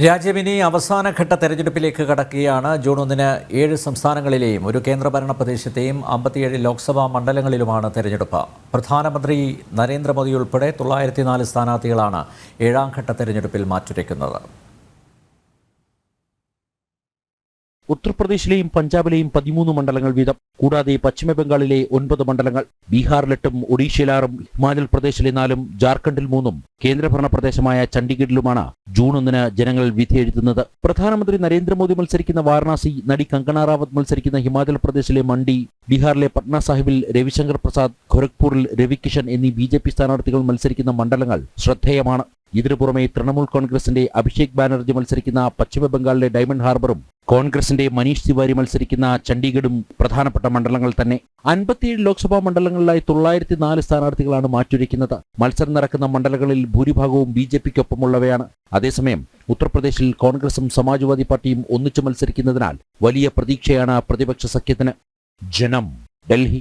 രാജ്യമിനി അവസാനഘട്ട തെരഞ്ഞെടുപ്പിലേക്ക് കടക്കുകയാണ്. ജൂൺ ഒന്നിന് ഏഴ് സംസ്ഥാനങ്ങളിലെയും ഒരു കേന്ദ്രഭരണ പ്രദേശത്തെയും അമ്പത്തിയേഴ് ലോക്സഭാ മണ്ഡലങ്ങളിലുമാണ് തെരഞ്ഞെടുപ്പ്. പ്രധാനമന്ത്രി നരേന്ദ്രമോദി ഉൾപ്പെടെ തൊള്ളായിരത്തി നാല് സ്ഥാനാർത്ഥികളാണ് ഏഴാം ഘട്ട തെരഞ്ഞെടുപ്പിൽ മാറ്റുരയ്ക്കുന്നത്. ഉത്തർപ്രദേശിലെയും പഞ്ചാബിലെയും പതിമൂന്ന് മണ്ഡലങ്ങൾ വീതം. കൂടാതെ പശ്ചിമബംഗാളിലെ ഒൻപത് മണ്ഡലങ്ങൾ. ബീഹാറിലെട്ടും ഒഡീഷയിലാറും ഹിമാചൽ പ്രദേശിലെ നാലും ജാർഖണ്ഡിൽ മൂന്നും കേന്ദ്രഭരണ പ്രദേശമായ ചണ്ഡീഗഡിലുമാണ് ജൂൺ ഒന്നിന് ജനങ്ങൾ വിധിയെഴുതുന്നത് പ്രധാനമന്ത്രി നരേന്ദ്രമോദി മത്സരിക്കുന്ന വാരണാസി നടി കങ്കണ റാവത്ത് മത്സരിക്കുന്ന ഹിമാചൽ പ്രദേശിലെ മണ്ഡി ബീഹാറിലെ പട്ന സാഹിബിൽ രവിശങ്കർ പ്രസാദ് ഖൊരഗ്പൂരിൽ രവികിഷൻ എന്നീ ബി ജെ പി സ്ഥാനാർത്ഥികൾ മത്സരിക്കുന്ന മണ്ഡലങ്ങൾ ശ്രദ്ധേയമാണ്. ഇതിനു പുറമെ തൃണമൂൽ കോൺഗ്രസിന്റെ അഭിഷേക് ബാനർജി മത്സരിക്കുന്ന പശ്ചിമബംഗാളിലെ ഡയമണ്ട് ഹാർബറും കോൺഗ്രസിന്റെ മനീഷ് തിവാരി മത്സരിക്കുന്ന ചണ്ഡീഗഡും പ്രധാനപ്പെട്ട മണ്ഡലങ്ങൾ തന്നെ. അൻപത്തിയേഴ് ലോക്സഭാ മണ്ഡലങ്ങളിലായി തൊള്ളായിരത്തി നാല് സ്ഥാനാർത്ഥികളാണ് മാറ്റുരയ്ക്കുന്നത് മത്സരം നടക്കുന്ന മണ്ഡലങ്ങളിൽ ഭൂരിഭാഗവും ബി ജെ പിക്കൊപ്പമുള്ളവയാണ്. അതേസമയം ഉത്തർപ്രദേശിൽ കോൺഗ്രസും സമാജ്വാദി പാർട്ടിയും ഒന്നിച്ചു മത്സരിക്കുന്നതിനാൽ വലിയ പ്രതീക്ഷയാണ് പ്രതിപക്ഷ സഖ്യത്തിന്. ജനം ഡൽഹി.